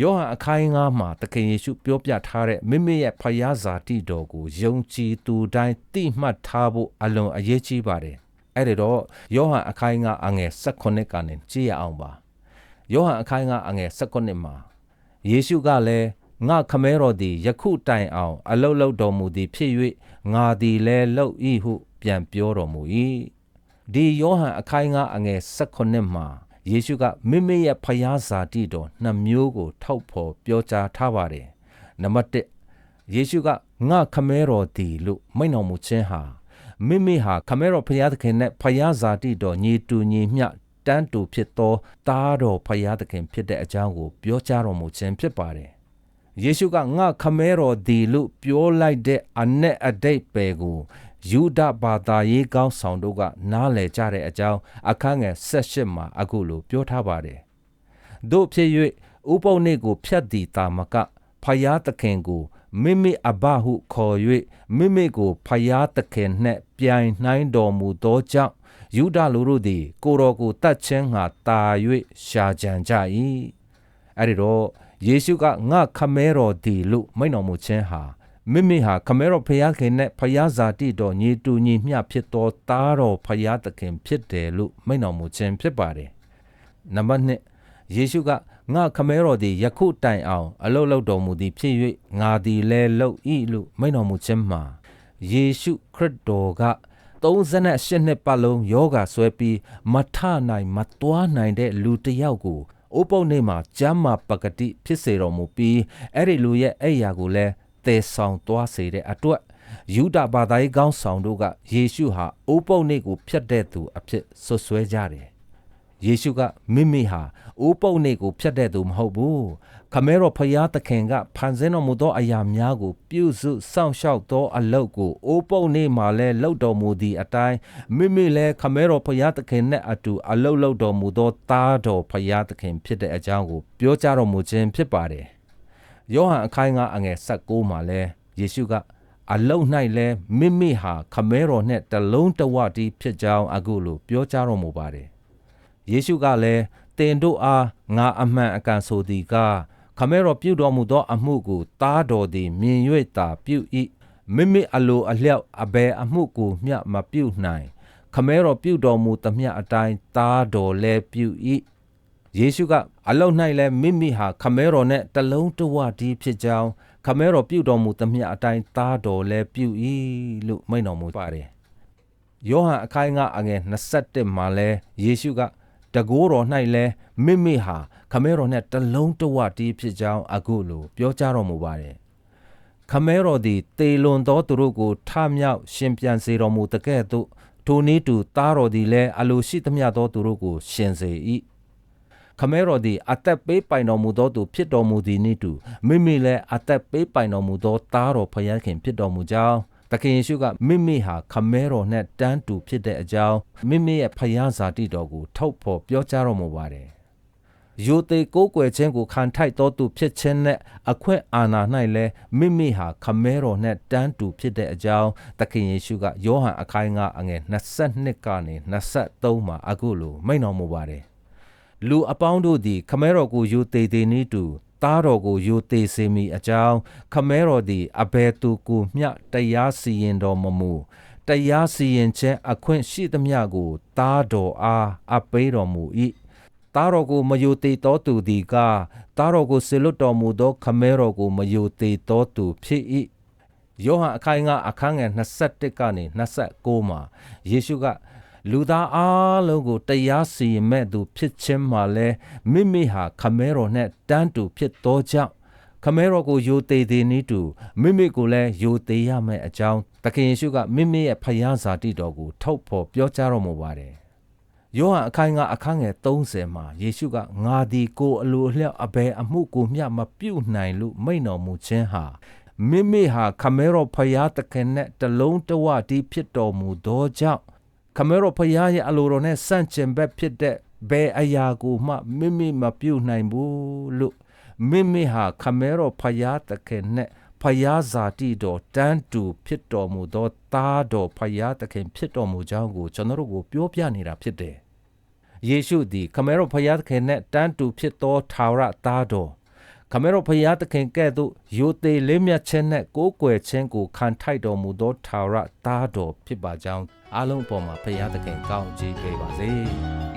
ယောဟန်အခိုင်းငါမှာသခင်ယေရှုပြောပြထားတဲ့မိမိရဲ့ဖယားဇာတိတော်ကိုယုံကြည်သူတိုင်းသိမှတ်ထားဖို့အလွန်အရေးကြီးပါတယ်အဲ့ဒီတော့ယောဟန်အခိုင်းငါအငယ်16ကနေကြည့်ရအောင်ပါယောဟန်အခိုင်းငါအငယ်16မှာယေရှုကလည်းငါခမဲတော်သည်ယခုတိုင်အောင် အလုတ်လုတ်တော်မူသည်ဖြစ်၍ငါသည်လည်းလှုပ်၏ဟု ပြန်ပြောတော်မူ၏ဒီယောဟန်အခိုင်ငါအငယ်16မှာ ယေရှုကမိမိရဲ့ဖျားဇာတိတော်နှစ်မျိုးကို ထောက်ဖော်ပြောကြားထားပါတယ်နံပါတ်1ယေရှုကငါခမဲတော်သည်လို့မိန့်တော်မူခြင်းဟာမိမိဟာခမဲတော်ဖျားသခင်နဲ့ဖျားဇာတိတော်ညီတူညီမျှတန်းတူဖြစ်သောသားတော်ဖျားသခင်ဖြစ်တဲ့အကြောင်းကို ပြောကြားတော်မူခြင်းဖြစ်ပါတယ်ယေရှုကငါခမဲတော်ဒီလို့ပြောလိုက်တဲ့အ내အတိတ်ပဲကို ယူဒဘာသာရေးကောင်းဆောင်တို့ကနားလည်ကြတဲ့အကြောင်းအခန်းငယ်၁၈မှာအခုလိုပြောထားပါတယ်။တို့ဖြစ်၍ဥပုပ်နေ့ကိုဖြတ်တည်တာမကဖယားသခင်ကိုမိမိအဘဟုခေါ်၍မိမိကိုဖယားသခင်နှင့်ပြိုင်နှိုင်းတော်မူသောကြောင့်ယူဒလူတို့သည် ကိုတော်ကိုတတ်ခြင်းငှာတာ၍ရှာကြံကြ၏။အဲဒီတော့ယေရှုကငါခမဲတော်သည်လို့မိန့်တော်မူခြင်းဟာ မိမိဟာခမဲတော်ဖျားခင်နဲ့ဖျားဇာတိတော်ညီတူညီမျှဖြစ်သောသားတော်ဖျားသခင်ဖြစ်တယ်လို့မိန့်တော်မူခြင်းဖြစ်ပါတယ်။နံပါတ်1ယေရှုကငါခမဲတော်သည်ယခုတိုင်အောင် အလုတ်လောက်တော်မူသည်ဖြစ်၍ငါသည်လည်းလှုပ်၏လို့မိန့်တော်မူခြင်းမှာယေရှုခရစ်တော်က38နှစ်ပတ်လုံးယောဂါဆွဲပြီးမထနိုင်မတွားနိုင်တဲ့လူတစ်ယောက်ကိုအိုးပုတ်နေမှာကျမ်းမာပကတိဖြစ်စေတော်မူပြီးအဲ့ဒီလူရဲ့အဲ့ရာကိုလည်း တည်ဆောင်သွားစေတဲ့အတွက်ယူဒဘာသာရေးကောင်းဆောင်တို့ကယေရှုဟာအိုးပုတ်နေကိုဖျက်တဲ့သူအဖြစ်ဆွဆွဲကြတယ်ယေရှုကမိမိဟာအိုးပုတ်နေကိုဖျက်တဲ့သူမဟုတ်ဘူးခမဲတော်ဖယားသခင်ကဖန်ဆင်းတော်မူသောအရာများကို ပြုစုစောင့်ရှောက်သောအလုပ်ကိုအိုးပုတ်နေမှာလဲလှုပ်တော်မူသည့်အတိုင်းမိမိလဲခမဲတော်ဖယားသခင်နဲ့အတူအလုပ်လုပ်တော်မူသောသားတော်ဖယားသခင်ဖြစ်တဲ့အကြောင်းကိုပြောကြားတော်မူခြင်းဖြစ်ပါတယ် ယောဟန်အခိုင်ကအငယ်16မှာလဲယေရှုကအလုံ၌လဲမိမိဟာခမဲတော်နဲ့တလုံးတဝတီးဖြစ်ကြောင်းအခုလိုပြောကြားတော်မူပါတယ်ယေရှုကလည်းတင်တို့အားငါအမှန်အကန်ဆိုသည်ကခမဲတော်ပြုတော်မူသောအမှုကိုသားတော်သည်မြင်၍သာပြု၏မိမိအလိုအလျောက်အဘယ်အမှုကိုမျှမပြုနိုင်ခမဲတော်ပြုတော်မူသမျှအတိုင်းသားတော်လည်းပြု၏ ယေရှုကအလုံ၌လည်းမိမိဟာခမဲတော်နဲ့တလုံးတဝတည်းဖြစ်ကြောင်းခမဲတော်ပြုတော်မူသမျှအတိုင်းသားတော်လည်းပြု၏လို့မိန့်တော်မူပါတယ်ယောဟန်အခိုင်ကအငယ်21မှာလဲယေရှုကတကိုးတော်၌လဲမိမိဟာခမဲတော်နဲ့တလုံးတဝတီးဖြစ်ကြောင်းအခုလိုပြောကြားတော်မူပါတယ်ခမဲတော်သည်တေလွန်သောသူတို့ကိုထမြောက်ရှင်ပြန်စေတော်မူတကဲ့သို့ထိုနည်းတူသားတော်သည်လည်းအလိုရှိသမျှသောသူတို့ကိုရှင်စေ၏ ခမဲတော်သည်အသက်ပေးပိုင်တော်မူသောသူဖြစ်တော်မူသည်နည်းတူမိမိလည်းအသက်ပေးပိုင်တော်မူသောသားတော်ဖခင်ဖြစ်တော်မူကြောင်းသခင်ယေရှုကမိမိဟာခမဲတော်နဲ့တန်းတူဖြစ်တဲ့အကြောင်းမိမိရဲ့ဖယားဇာတိတော်ကိုထုတ်ဖော်ပြောကြားတော်မူပါတယ်။ယိုသေကိုးကွယ်ခြင်းကိုခံထိုက်တော်သူဖြစ်ခြင်းနဲ့အခွင့်အာဏာ၌လည်းမိမိဟာခမဲတော်နဲ့တန်းတူဖြစ်တဲ့အကြောင်းသခင်ယေရှုကယောဟန်အခိုင်ကအငယ်22ကနေ23မှာအခုလိုမိန့်တော်မူပါတယ်။ လူအပေါင်းတို့သည် ခမဲတော်ကိုယိုသေသေးနည်းတူသားတော်ကိုယိုသေးစေမိအကြောင်းခမဲတော်သည်အဘယ်သူကိုမျှတရားစီရင်တော်မမူတရားစီရင်ခြင်းအခွင့်ရှိသမျှကိုသားတော်အားအပေးတော်မူ၏သားတော်ကိုမယိုသေးသောသူသည်ကသားတော်ကိုဆေလွတ်တော်မူသော ခမဲတော်ကိုမယိုသေးသောသူဖြစ်၏ယောဟန်အခိုင်ကအခန်းငယ်21ကနေ29မှာယေရှုက လူသားအားလုံးကိုတရားစီရင်မဲ့သူဖြစ်ခြင်းမှာလဲမိမိဟာခမဲတော်နဲ့တန်းတူဖြစ်သောကြောင့်ခမဲတော်ကိုယိုသေးသေးနည်းတူမိမိကိုလည်းယိုသေးရမယ့်အကြောင်းသခင်ယေရှုကမိမိရဲ့ဖယားဇာတိတော်ကိုထုတ်ဖော်ပြောကြားတော်မူပါတယ်။ယောဟန်အခိုင်ကအခန်းငယ်30မှာယေရှုကငါသည်ကိုအလိုအလျောက်အဘယ်အမှုကိုမျှမပြုတ်နိုင်လို့မိန့်တော်မူခြင်းဟာမိမိဟာခမဲတော်ဖယားသခင်နဲ့တလုံးတဝတည်းဖြစ်တော်မူသောကြောင့် ခမရောဖရားရဲ့အလိုတော်နဲ့စန့်ကျင်ဘက်ဖြစ်တဲ့ဘယ်အရာကိုမှမိမိမပြုတ်နိုင်ဘူးလို့မိမိဟာခမဲတော်ဖယားတခင်နဲ့ဖယားဇာတိတော်တန်းတူဖြစ်တော်မူသောသားတော်ဖယားတခင်ဖြစ်တော်မူကြောင်းကိုကျွန်တော်တို့ကိုပြောပြနေတာဖြစ်တယ်။ယေရှုသည်ခမဲတော်ဖယားတခင်နဲ့တန်းတူဖြစ်သောထာဝရသားတော်ခမဲတော်ဖယားတခင်ကဲ့သို့ယိုသေးလေးမြတ်ခြင်းနဲ့ကိုးကွယ်ခြင်းကိုခံထိုက်တော်မူသောထာဝရသားတော်ဖြစ်ပါကြောင်း အားလုံးအပေါ်မှာဖရာသခင်ကောင်းချီးပေးပါစေ။